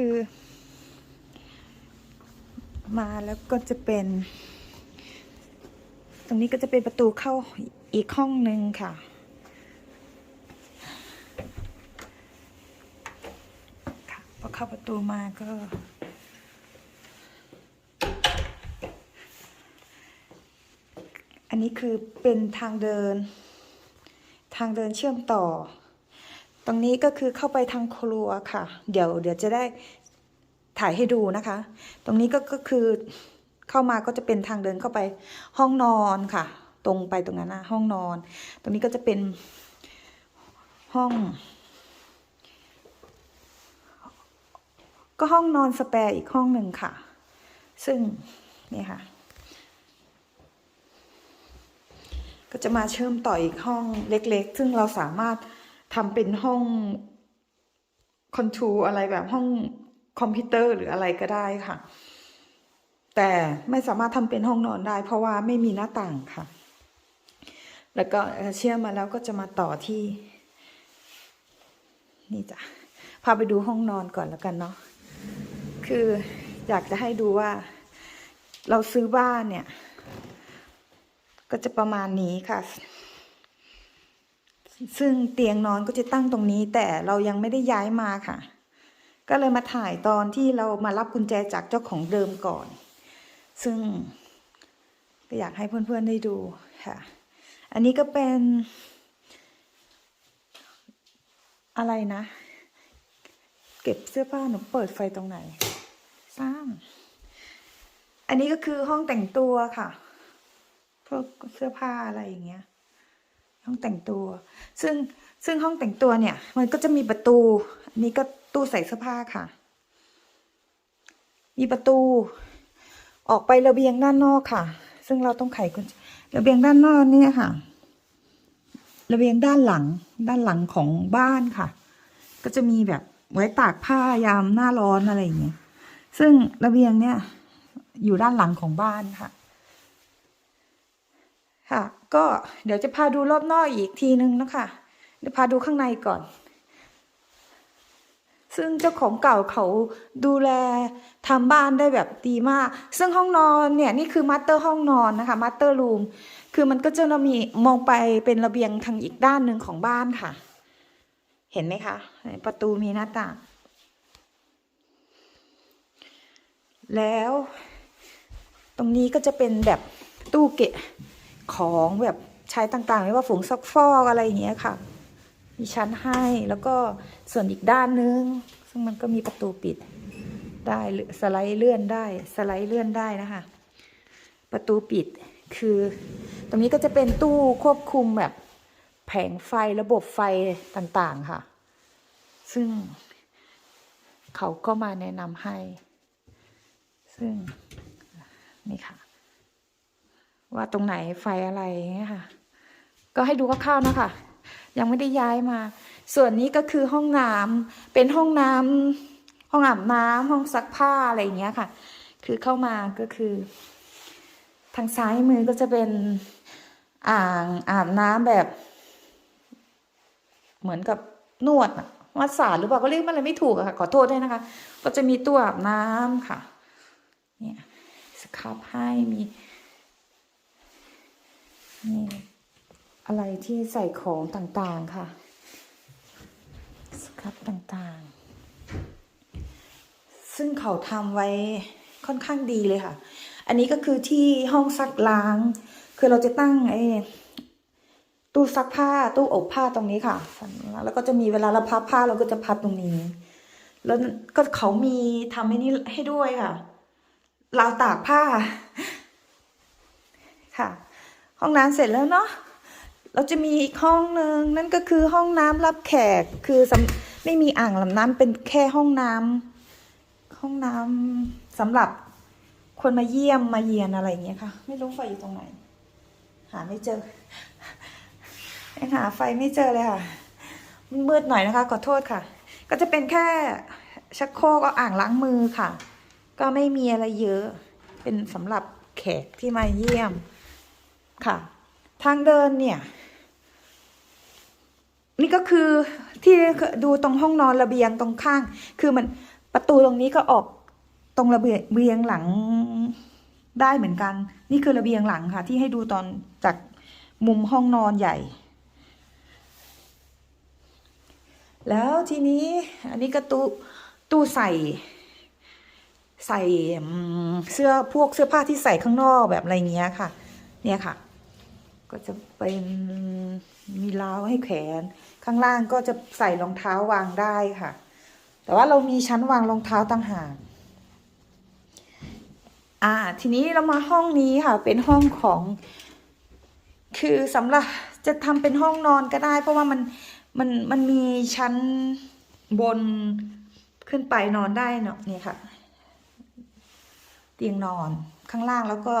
คือ มาแล้วก็จะเป็น ตรงนี้ก็จะเป็นประตูเข้าอีกห้องหนึ่งค่ะ ค่ะพอเข้าประตูมาก็อันนี้คือเป็นทางเดิน ทางเดินเชื่อมต่อ ตรงนี้ก็คือเข้าไปทางครัวค่ะ เดี๋ยวเดี๋ยวจะได้ถ่ายให้ดูนะคะ ตรงนี้ก็ก็คือเข้ามาก็จะเป็นทางเดินเข้าไปห้องนอนค่ะ ตรงไปตรงนั้นนะห้องนอน ตรงนี้ก็จะเป็นห้อง ก็ห้องนอนสแปร์อีกห้องหนึ่งค่ะ ซึ่งนี่ค่ะ ก็จะมาเชื่อมต่ออีกห้องเล็ก ๆ ซึ่งเราสามารถ ทำเป็นห้องคอนโทรอะไรแบบห้องคอมพิวเตอร์หรืออะไรก็ได้ค่ะ แต่ไม่สามารถทำเป็นห้องนอนได้ เพราะว่าไม่มีหน้าต่างค่ะ แล้วก็เชื่อมมาแล้วก็จะมาต่อที่ นี่จ้ะพาไปดูห้องนอนก่อนแล้วกันเนาะคืออยากจะให้ดูว่า เราซื้อบ้านเนี่ย ก็จะประมาณนี้ค่ะ ซึ่งเตียงนอนก็จะตั้งตรงนี้ แต่เรายังไม่ได้ย้ายมาค่ะ ก็เลยมาถ่ายตอนที่เรามารับกุญแจจากเจ้าของเดิมก่อน ซึ่งก็อยากให้เพื่อนๆได้ดูค่ะ อันนี้ก็เป็น อะไรนะ เก็บเสื้อผ้าหนูเปิดไฟตรงไหนสร้างอันนี้ก็คือห้องแต่งตัวค่ะพวกเสื้อผ้าอะไรอย่างเงี้ย ห้องแต่งตัว ซึ่งซึ่งห้องแต่งตัวเนี่ย มันก็จะมีประตูอันนี้ก็ตู้ใส่เสื้อผ้าค่ะ มีประตู ออกไประเบียงด้านนอกค่ะ ซึ่งเราต้องไขกุญแจระเบียงด้านนอกเนี่ยค่ะ ระเบียงด้านหลัง ด้านหลังของบ้านค่ะ ก็จะมีแบบไว้ตากผ้ายามหน้าร้อนอะไรอย่างเงี้ย ซึ่งระเบียงเนี่ย อยู่ด้านหลังของบ้านค่ะ ค่ะ ก็เดี๋ยวจะพาดูรอบนอกอีกทีนึงนะคะเดี๋ยวพาดูข้างในก่อน ซึ่งเจ้าของเก่าเขาดูแลทำบ้านได้แบบดีมาก ซึ่งห้องนอนเนี่ยนี่คือมาสเตอร์ห้องนอนนะคะมาสเตอร์รูมคือมันก็จะมีมองไปเป็นระเบียงทางอีกด้านหนึ่งของบ้านค่ะ เห็นไหมคะ ประตูมีหน้าต่าง แล้ว ตรงนี้ก็จะเป็นแบบตู้เก็บ ของแบบใช้ต่างๆ ไม่ว่าฝงซักฟอกอะไรอย่างเงี้ยค่ะ มีชั้นให้แล้วก็ส่วนอีกด้านนึง ซึ่งมันก็มีประตูปิดได้สไลด์เลื่อนได้สไลด์เลื่อนได้นะคะ ประตูปิดคือ ตรงนี้ก็จะเป็นตู้ควบคุมแบบแผงไฟระบบไฟต่างๆค่ะ ซึ่งเขาก็มาแนะนำให้ ซึ่ง นี่ค่ะ ว่าตรงไหนไฟอะไรอย่างเงี้ยค่ะ ก็ให้ดูคร่าวๆนะคะ ยังไม่ได้ย้ายมา ส่วนนี้ก็คือห้องน้ำเป็นห้องน้ำห้องอาบน้ำห้องซักผ้าอะไรอย่างเงี้ยค่ะ คือเข้ามาก็คือ ทางซ้ายมือก็จะเป็นอ่างอาบน้ำแบบ เหมือนกับนวดอะมัสสาดหรือเปล่าก็เรียกมันอะไรไม่ถูกอะค่ะขอโทษด้วยนะคะ ก็จะมีตู้อาบน้ำค่ะ เนี่ยสครับให้มี นี่ อะไรที่ใส่ของต่างๆค่ะ สครับต่างๆ ซึ่งเขาทำไว้ค่อนข้างดีเลยค่ะ อันนี้ก็คือที่ห้องซักล้าง คือเราจะตั้งไอ้ตู้ซักผ้าตู้อบผ้าตรงนี้ค่ะ แล้วก็จะมีเวลาเราพับผ้าเราก็จะพับตรงนี้ แล้วก็เขามีทำให้นี่ให้ด้วยค่ะราวตากผ้า ห้องน้ำเสร็จแล้วเนาะเราจะมีอีกห้องหนึ่งนั่นก็คือห้องน้ำรับแขกคือไม่มีอ่างลำน้ำเป็นแค่ห้องน้ำห้องน้ำสำหรับคนมาเยี่ยมมาเยียนอะไรอย่างเงี้ยค่ะ ไม่รู้ไฟอยู่ตรงไหน หาไม่เจอยังหาไฟไม่เจอเลยค่ะมันมืดหน่อยนะคะขอโทษค่ะ ก็จะเป็นแค่ชักโครกก็อ่างล้างมือค่ะ ก็ไม่มีอะไรเยอะ เป็นสำหรับแขกที่มาเยี่ยม ค่ะ ทางเดินเนี่ย นี่ก็คือที่ดูตรงห้องนอนระเบียงตรงข้าง คือมันประตูตรงนี้ก็ออกตรงระเบียงหลังได้เหมือนกัน นี่คือระเบียงหลังค่ะ ที่ให้ดูตอนจากมุมห้องนอนใหญ่ แล้วทีนี้อันนี้ก็ตู้ตู้ใส่ ใส่เสื้อพวกเสื้อผ้าที่ใส่ข้างนอกแบบอะไรเงี้ยค่ะ เนี่ยค่ะ ก็จะเป็นมีราวให้แขวนข้างล่างก็จะใส่รองเท้าวางได้ค่ะ แต่ว่าเรามีชั้นวางรองเท้าต่างหากอ่าทีนี้เรามาห้องนี้ค่ะ เป็นห้องของ คือสำหรับจะทำเป็นห้องนอนก็ได้ เพราะว่ามันมันมันมีชั้นบนขึ้นไปนอนได้เนาะนี่ค่ะ เตียงนอนข้างล่างแล้วก็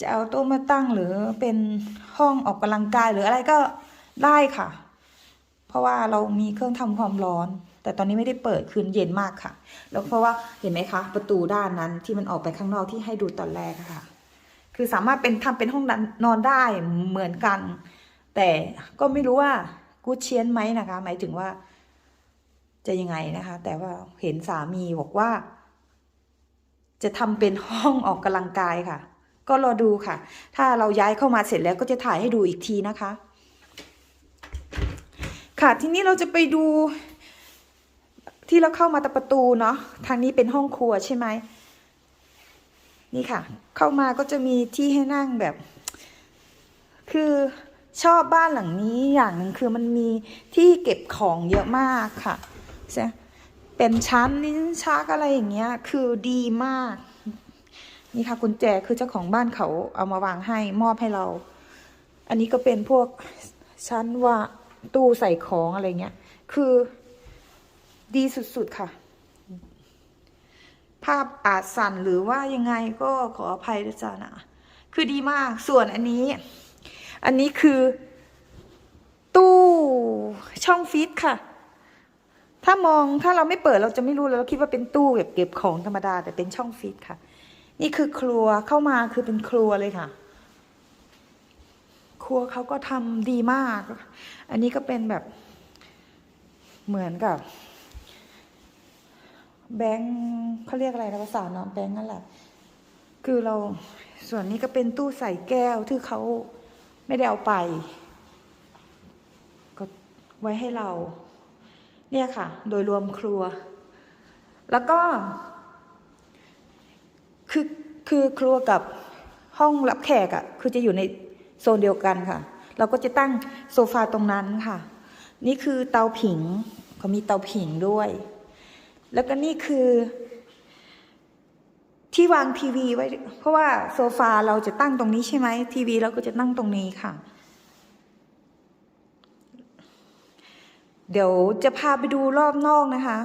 จะเอาโต๊ะมาตั้งหรือเป็นห้องออกกำลังกายหรืออะไรก็ได้ค่ะ เพราะว่าเรามีเครื่องทำความร้อน แต่ตอนนี้ไม่ได้เปิดคืนเย็นมากค่ะ แล้วเพราะว่าเห็นไหมคะ ประตูด้านนั้นที่มันออกไปข้างนอกที่ให้ดูตอนแรกค่ะ คือสามารถเป็นทำเป็นห้องนอนได้เหมือนกัน แต่ก็ไม่รู้ว่ากูเชียนไหมนะคะ หมายถึงว่า จะยังไงนะคะ แต่ว่าเห็นสามีบอกว่า จะทำเป็นห้องออกกำลังกายค่ะ ก็รอดูค่ะ ถ้าเราย้ายเข้ามาเสร็จแล้วก็จะถ่ายให้ดูอีกทีนะคะ ค่ะทีนี้เราจะไปดู ที่เราเข้ามาตะประตูเนาะทางนี้เป็นห้องครัวใช่ไหมนี่ค่ะ เข้ามาก็จะมีที่ให้นั่งแบบ คือชอบบ้านหลังนี้อย่างหนึ่งคือมันมีที่เก็บของเยอะมากค่ะใช่เป็นชั้นลิ้นชักอะไรอย่างเงี้ย คือดีมาก นี่ค่ะกุญแจคือเจ้าของบ้านเขาเอามาวางให้มอบให้เรา อันนี้ก็เป็นพวกชั้นว่าตู้ใส่ของอะไรเงี้ย คือดีสุดๆค่ะ ภาพอาจสั่นหรือว่ายังไงก็ขออภัยด้วยจ้านะ คือดีมาก ส่วนอันนี้ อันนี้คือ ตู้ช่องฟิตค่ะ ถ้ามองถ้าเราไม่เปิดเราจะไม่รู้เราคิดว่าเป็นตู้แบบเก็บของธรรมดา แต่เป็นช่องฟิตค่ะ นี่คือครัวเข้ามาคือเป็นครัวเลยค่ะ ครัวเขาก็ทำดีมาก อันนี้ก็เป็นแบบเหมือนกับ แบงค์เขาเรียกอะไรนะภาษาเนาะแบงค์นั่นแหละ คือเราส่วนนี้ก็เป็นตู้ใส่แก้วที่เขาไม่ได้เอาไป ก็ไว้ให้เรา เนี่ยค่ะ โดยรวมครัว แล้วก็ คือคือครัวกับห้องรับแขกอะ่ะ คือจะอยู่ในโซนเดียวกันค่ะ เราก็จะตั้งโซฟาตรงนั้นค่ะ นี่คือเตาผิงเขามีเตาผิงด้วย แล้วก็นี่คือ ที่วางทีวีไว้ เพราะว่าโซฟาเราจะตั้งตรงนี้ใช่ไหมทีวีเราก็จะตั้งตรงนี้ค่ะ เดี๋ยวจะพาไปดูรอบนอกนะคะ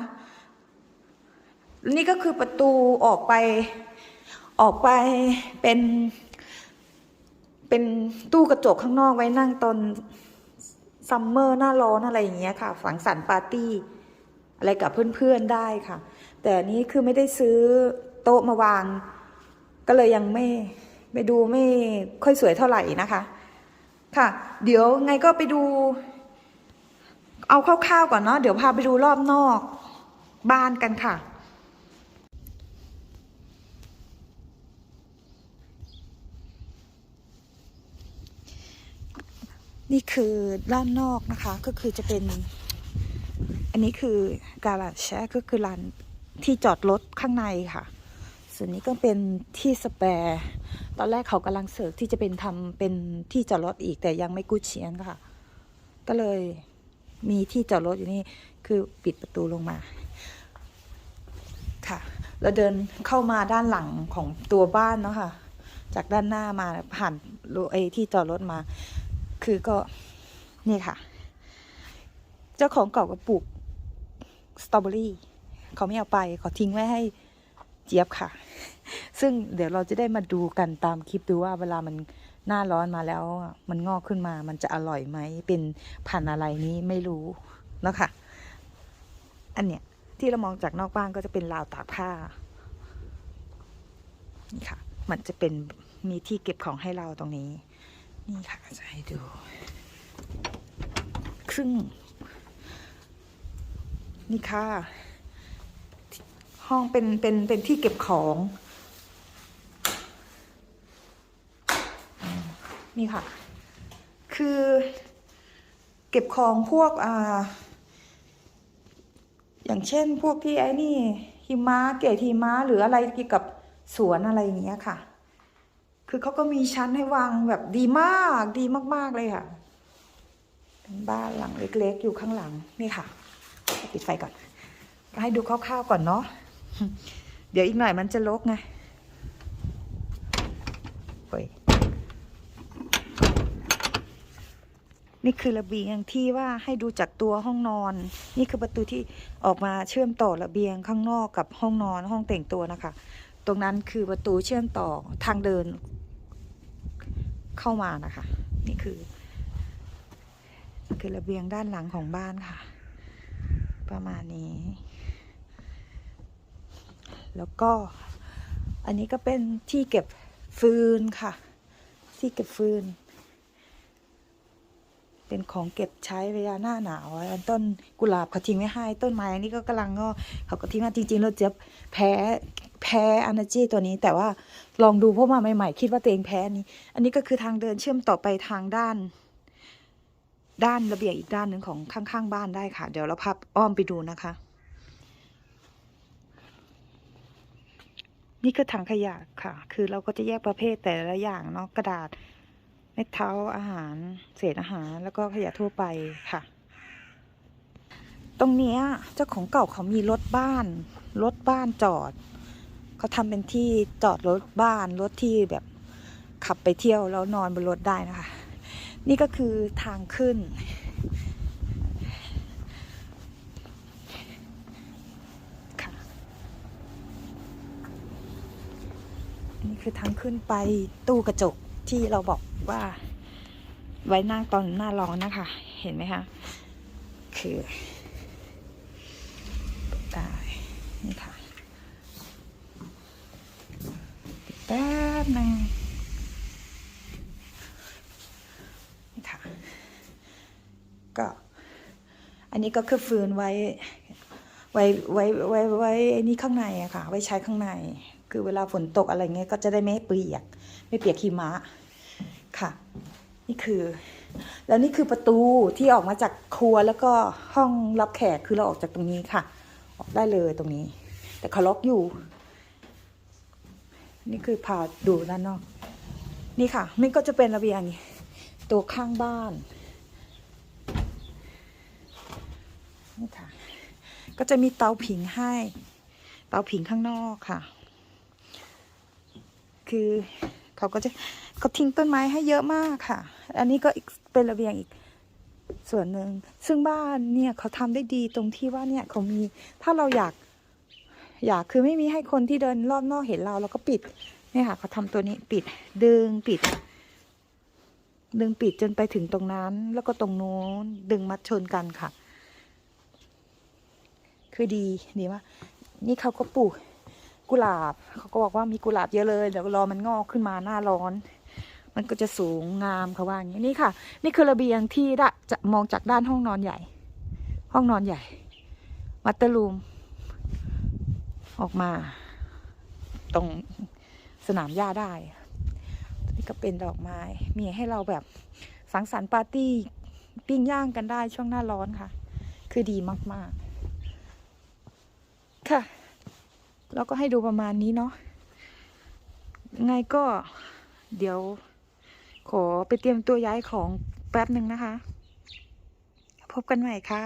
นี่ก็คือประตูออกไป ออกไปเป็นเป็นตู้กระจกข้างนอกไว้นั่งตอนซัมเมอร์หน้าร้อนอะไรอย่างเงี้ยค่ะ ฝังสรรปาร์ตี้อะไรกับเพื่อนๆได้ค่ะ แต่นนี้คือไม่ได้ซื้อโต๊ะมาวาง ก็เลยยังไม่ไปดูไม่ค่อยสวยเท่าไหร่นะคะ ค่ะ เดี๋ยวไงก็ไปดู เอาคร่าวๆก่อนเนาะเดี๋ยวพาไปดูรอบนอกบ้านกันค่ะ นี่คือด้านนอกนะคะก็คือจะเป็น อันนี้คือการาแชก็คือลานที่จอดรถข้างในค่ะ ส่วนนี้ก็เป็นที่สแปร์ตอนแรกเขากำลังเสิร์ฟที่จะเป็นทำเป็นที่จอดรถอีกแต่ยังไม่กู้เชียนค่ะ ก็เลยมีที่จอดรถอยู่นี่คือปิดประตูลงมาค่ะแล้วเดินเข้ามาด้านหลังของตัวบ้านเนาะค่ะ จากด้านหน้ามาผ่านไอ้ที่จอดรถมา คือก็นี่ค่ะ เจ้าของเก่าก็ปลูกสตรอเบอรี่เขาไม่เอาไปเขาทิ้งไว้ให้เจี๊ยบค่ะ ซึ่งเดี๋ยวเราจะได้มาดูกันตามคลิปดูว่าเวลามันหน้าร้อนมาแล้ว มันงอกขึ้นมา มันจะอร่อยไหม เป็นพันอะไรนี้ไม่รู้แล้วค่ะอันเนี้ยที่เรามองจากนอกบ้านก็จะเป็นราวตากผ้า นี่ค่ะ มันจะเป็นมีที่เก็บของให้เราตรงนี้ นี่ค่ะจะให้ดูซึ่ง นี่ค่ะ ห้องเป็นเป็นเป็นที่เก็บของ นี่ค่ะ คือเก็บของพวกอ่าอย่างเช่นพวกที่ไอ้นี่หิมะเกตหิมะหรืออะไรเกี่ยวกับสวนอะไรอย่างเงี้ยค่ะ คือเขาก็มีชั้นให้วางแบบดีมากดีมาก ๆ เลยค่ะ เป็นบ้านหลังเล็ก ๆ อยู่ข้างหลังนี่ค่ะ ปิดไฟก่อน ให้ดูคร่าวๆก่อนเนาะเดี๋ยวอีกหน่อยมันจะลกไงเฮ้ยนี่คือระเบียงที่ว่าให้ดูจากตัวห้องนอน นี่คือประตูที่ออกมาเชื่อมต่อระเบียงข้างนอกกับห้องนอนห้องแต่งตัวนะคะ ตรงนั้นคือประตูเชื่อมต่อทางเดิน เข้ามานะคะ นี่คือคือระเบียงด้านหลังของบ้านค่ะ ประมาณนี้ แล้วก็อันนี้ก็เป็นที่เก็บฟืนค่ะ ที่เก็บฟืน เป็นของเก็บใช้เวลาหน้าหนาวอันต้นกุหลาบเขาทิ้งไว้ให้ ต้นไม้อันนี้ก็กำลังงอกเขาก็ทิ้งมาจริงๆเราจะแพ้ แพ้อ n e r g y ตัวนี้ แต่ว่าลองดูเพราะมาใหม่ๆ คิดว่าตัวเองแพ้นี้ อันนี้ก็คือทางเดินเชื่อมต่อไปทางด้าน ด้านระเบียงอีกด้านหนึ่งของข้างๆ บ้านได้ค่ะ เดี๋ยวเราพับอ้อมไปดูนะคะ นี่คือถังขยะค่ะ คือเราก็จะแยกประเภทแต่ละอย่างเนาะกระดาษเม็ดเท้าอาหาร เศษอาหาร แล้วก็ขยะทั่วไปค่ะตรงเนี้ยเจ้าของเก่าเขามีรถบ้าน รถบ้านจอด เขาทำเป็นที่จอดรถบ้านรถที่แบบขับไปเที่ยวแล้วนอนบนรถได้นะคะ นี่ก็คือทางขึ้น ค่ะ นี่คือทางขึ้นไปตู้กระจกที่เราบอกว่าไว้นั่งตอนหน้าร้อนนะคะ เห็นไหมคะ คือได้นี่ค่ะ แป๊บหนึงนี่ค่ะ ก็ อันนี้ก็คือฟืนไว้ ไว้ไว้ไว้ไว้ไอ้นี่ข้างในอะค่ะ ไว้ใช้ข้างใน คือเวลาฝนตกอะไรเงี้ยก็จะได้ไม่เปียก ไม่เปียกหิมะค่ะ นี่คือ แล้วนี่คือประตูที่ออกมาจากครัวแล้วก็ห้องรับแขกคือเราออกจากตรงนี้ค่ะ ออกได้เลยตรงนี้ แต่เขาล็อกอยู่ นี่คือพาดูด้านนอก นี่ค่ะนี่ก็จะเป็นระเบียงตัวข้างบ้าน นี่ค่ะ ก็จะมีเตาผิงให้ เตาผิงข้างนอกค่ะ คือเขาก็จะเขาทิ้งต้นไม้ให้เยอะมากค่ะ อันนี้ก็เป็นระเบียงอีกส่วนหนึ่ง ซึ่งบ้านเนี่ยเขาทำได้ดีตรงที่ว่าเนี่ยเขามี ถ้าเราอยาก อยากคือไม่มีให้คนที่เดินรอบนอกเห็นเราเราก็ปิดนี่ค่ะเขาทำตัวนี้ปิด ดึงปิด ดึงปิดจนไปถึงตรงนั้น แล้วก็ตรงนู้นดึงมัดชนกันค่ะ คือดีดีมานี่เขาก็ปลูกกุหลาบ เขาก็บอกว่ามีกุหลาบเยอะเลยเดี๋ยวรอมันงอกขึ้นมาหน้าร้อน มันก็จะสูงงามเขาว่าอย่างนี้นี่ค่ะ นี่คือระเบียงที่ดะจะมองจากด้านห้องนอนใหญ่ ห้องนอนใหญ่ มัตเตอร์รูม ออกมา ตรงสนามหญ้าได้ นี่ก็เป็นดอกไม้ มีให้เราแบบสังสรรค์ปาร์ตี้ปิ้งย่างกันได้ช่วงหน้าร้อนค่ะ คือดีมาก ๆ ค่ะ แล้วก็ให้ดูประมาณนี้เนาะไงก็เดี๋ยว ขอไปเตรียมตัวย้ายของแป๊บหนึ่งนะคะ พบกันใหม่ค่ะ